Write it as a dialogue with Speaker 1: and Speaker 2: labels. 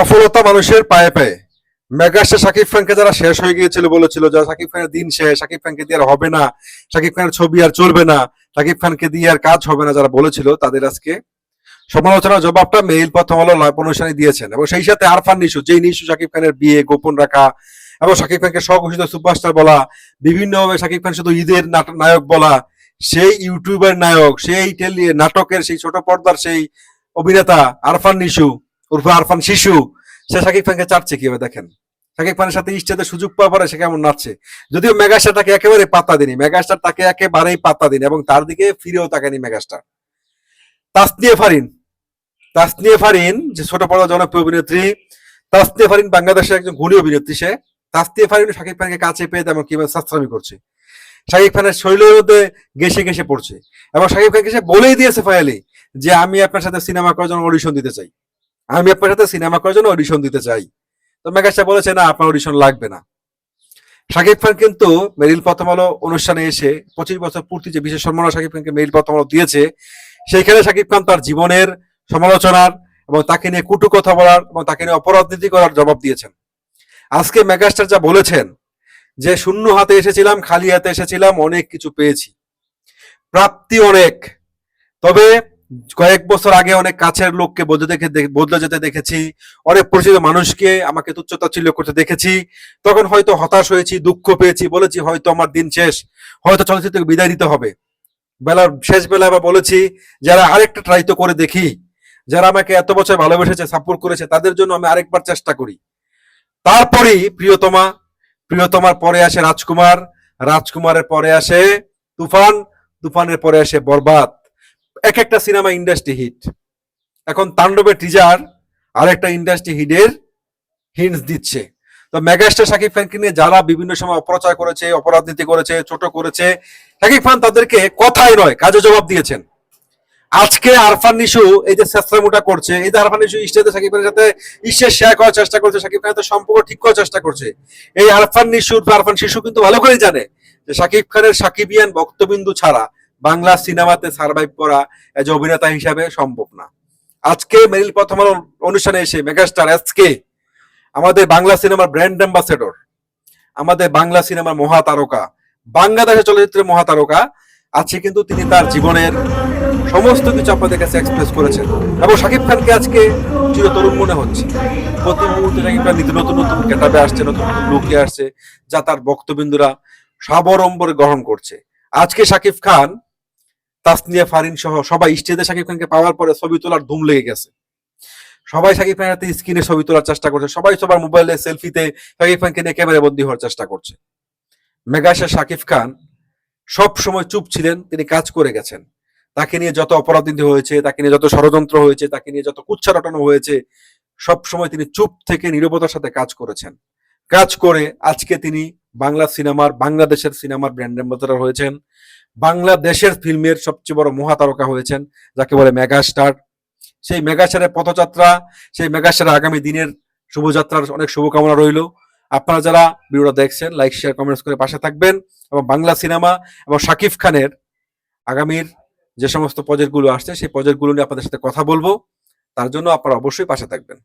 Speaker 1: সফলতা মানুষের পায়ে পায়ে। মেগাস্টার শাকিব খানকে যারা শেষ হয়ে গিয়েছিল, বলেছিল যে শাকিব খানের দিন শেষ, শাকিব খানকে দিয়ে আর হবে না, শাকিব খানের ছবি আর চলবে না, শাকিব খানকে দিয়ে আর কাজ হবে না যারা বলেছিল, তাদের আজকে সমালোচনার জবাবটা মেইল প্রথম আলো লাইভ অনুষ্ঠানে দিয়েছেন। এবং সেই সাথে আরফান নিশু, যেই নিশু শাকিব খানের বিয়ে গোপন রাখা, এবং শাকিব খানকে স্বঘোষিত সুপারস্টার বলা, বিভিন্নভাবে শাকিব খান শুধু ঈদের নায়ক বলা, সেই ইউটিউবের নায়ক, সেই নাটকের সেই ছোট পর্দার সেই অভিনেতা আরফান নিশু উর্ফে আরফান শিশু, সে শাকিব খানকে চাটছে কীভাবে দেখেন? শাকিব খানের সাথে স্টেজে সুযোগ পাওয়ার পরে সে কেমন নাচছে? যদিও মেগাস্টার তাকে একেবারে পাত্তা দেনি মেগাস্টার তাকে একেবারেই পাত্তা দিন এবং তার দিকে ফিরেও তাকায়নি মেগাস্টার। তাসনিয়ে ফারিন তাসনিয়ে ফারিন, যে ছোট বড় জনপ্রিয় অভিনেত্রী, তাসনিয়ে ফারিন বাংলাদেশের একজন গুণী অভিনেত্রী সে। তাসনিয়ে ফারিন শাকিব খানকে কাছে পেয়ে তেমন কীভাবে সাশ্রামি করছে। শাকিব খানের শৈলের মধ্যে গেসে গেসে পড়ছে এবং শাকিব খানকে সে বলেই দিয়েছে ফায়ালি যে আমি আপনার সাথে সিনেমা করার জন্য অডিশন দিতে চাই। আমি আপনার সাথে সিনেমা করার জন্য অডিশন দিতে চাই। তো মেগাস্টার বলেছে, না, আপনার অডিশন লাগবে না। শাকিব খান কিন্তু মেরিল প্রথম আলো অনুষ্ঠানে এসে পঁচিশ বছর পূর্তি যে বিশেষ সম্মাননা শাকিব খানকে মেরিল প্রথম আলো দিয়েছে, সেইখানে শাকিব খান তার জীবনের সমালোচনার এবং তাকে নিয়ে কুটু কথা বলার এবং তাকে নিয়ে অপরাজনীতি করার জবাব দিয়েছেন। আজকে মেগাস্টার যা বলেছেন, যে শূন্য হাতে এসেছিলাম, খালি হাতে এসেছিলাম, অনেক কিছু পেয়েছি। প্রাপ্তি অনেক। তবে কয়েক বছর আগে অনেক কাছের লোককে বদলে দেখে বদলে যেতে দেখেছি। অনেক পরিচিত মানুষকে আমাকে তুচ্ছতাচ্ছিল্য করতে দেখেছি। তখন হয়তো হতাশ হয়েছি, দুঃখ পেয়েছি, বলেছি হয়তো আমার দিন শেষ, হয়তো চলচ্চিত্র থেকে বিদায় নিতে হবে। বেলার শেষ বেলা আবার বলেছি, যারা আরেকটা ট্রাই তো করে দেখি, যারা আমাকে এত বছর ভালোবেসেছে সাপোর্ট করেছে, তাদের জন্য আমি আরেকবার চেষ্টা করি। তারপরেই প্রিয়তমা, প্রিয়তমার পরে আসে রাজকুমার, রাজকুমারের পরে আসে তুফান, তুফানের পরে আসে বরবাদ। এক একটা সিনেমা ইন্ডাস্ট্রি হিট এখন তাণ্ডবের টিজার আরেকটা ইন্ডাস্ট্রি হিটের হিন্টস দিচ্ছে। তো মেগাস্টার শাকিব খানকে নিয়ে যারা বিভিন্ন সময় অপপ্রচার করেছে, অপরাধনীতি করেছে, ছোট করেছে, শাকিব খান তাদেরকে কথাই নয়, কাজে জবাব দিয়েছেন। আজকে আরফান নিশু এই যে চেষ্টামুটা করছে, এই যে আরফান নিশু স্টেজে শাকিব খানের সাথে ঈশ্বর শেয়ার করার চেষ্টা করছে, শাকিব খানের সম্পর্ক ঠিক করার চেষ্টা করছে। এই আরফান নিশু আরফান শিশু কিন্তু ভালো করেই জানে যে শাকিব খানের সাকিবিয়ান বক্তবিন্দু ছাড়া বাংলা সিনেমাতে সার্ভাইভ করা এজ অভিনেতা হিসাবে সম্ভব না। আজকে মেরিল প্রথম অনুষ্ঠানে এসে মেগাস্টার আজকে আমাদের বাংলা সিনেমার ব্র্যান্ড অ্যাম্বাসেডর আমাদের বাংলা সিনেমার মহাতারকা, বাংলাদেশের চলচ্চিত্রের মহাতারকা আছে কিন্তু তিনি তার জীবনের সমস্ত কিছু আপনাদের কাছে এক্সপ্রেস করেছেন। এবং শাকিব খানকে আজকে চিরতরুণ মনে হচ্ছে। প্রতি মুহূর্তে শাকিব খান নিত্য নতুন নতুন কেটাবে আসছে, নতুন নতুন লুকে আসছে, যা তার বক্তবিন্দুরা সাবরম্বরে গ্রহণ করছে। আজকে শাকিব খান তাসনিয়া, ফারিন সহ সবাই স্টেজে শাকিব খানকে পাওয়ার পরে ছবি তোলার ধুম লেগে গেছে। সবাই শাকিব খানের হাতে স্ক্রিনে ছবি তোলার চেষ্টা করছে। সবাই সবার মোবাইলে সেলফিতে শাকিব খানকে নিয়ে ক্যামেরা বন্দী হওয়ার চেষ্টা করছে। মেগাশার শাকিব খান সব সময় চুপ ছিলেন, তিনি কাজ করে গেছেন। তাকে নিয়ে যত অপরাধীতি হয়েছে, তাকে নিয়ে যত ষড়যন্ত্র হয়েছে, তাকে নিয়ে যত কুচ্ছা রটানো হয়েছে, সব সময় তিনি চুপ থেকে নীরবতার সাথে কাজ করেছেন। কাজ করে আজকে তিনি বাংলা সিনেমার, বাংলাদেশের সিনেমার ব্র্যান্ড অ্যাম্বাসাডার হয়েছেন। বাংলাদেশের ফিল্মের সবচেয়ে বড় মহাতারকা হয়েছেন, যাকে বলে মেগাস্টার। সেই মেগাস্টারের পথযাত্রা, সেই মেগাস্টারের আগামী দিনের শুভযাত্রার অনেক শুভকামনা রইল। আপনারা যারা ভিডিওটা দেখছেন লাইক শেয়ার কমেন্টস করে পাশে থাকবেন এবং বাংলা সিনেমা এবং শাকিব খানের আগামীর যে সমস্ত প্রজেক্টগুলো আসছে, সেই প্রজেক্টগুলো নিয়ে আপনাদের সাথে কথা বলব। তার জন্য আপনারা অবশ্যই পাশে থাকবেন।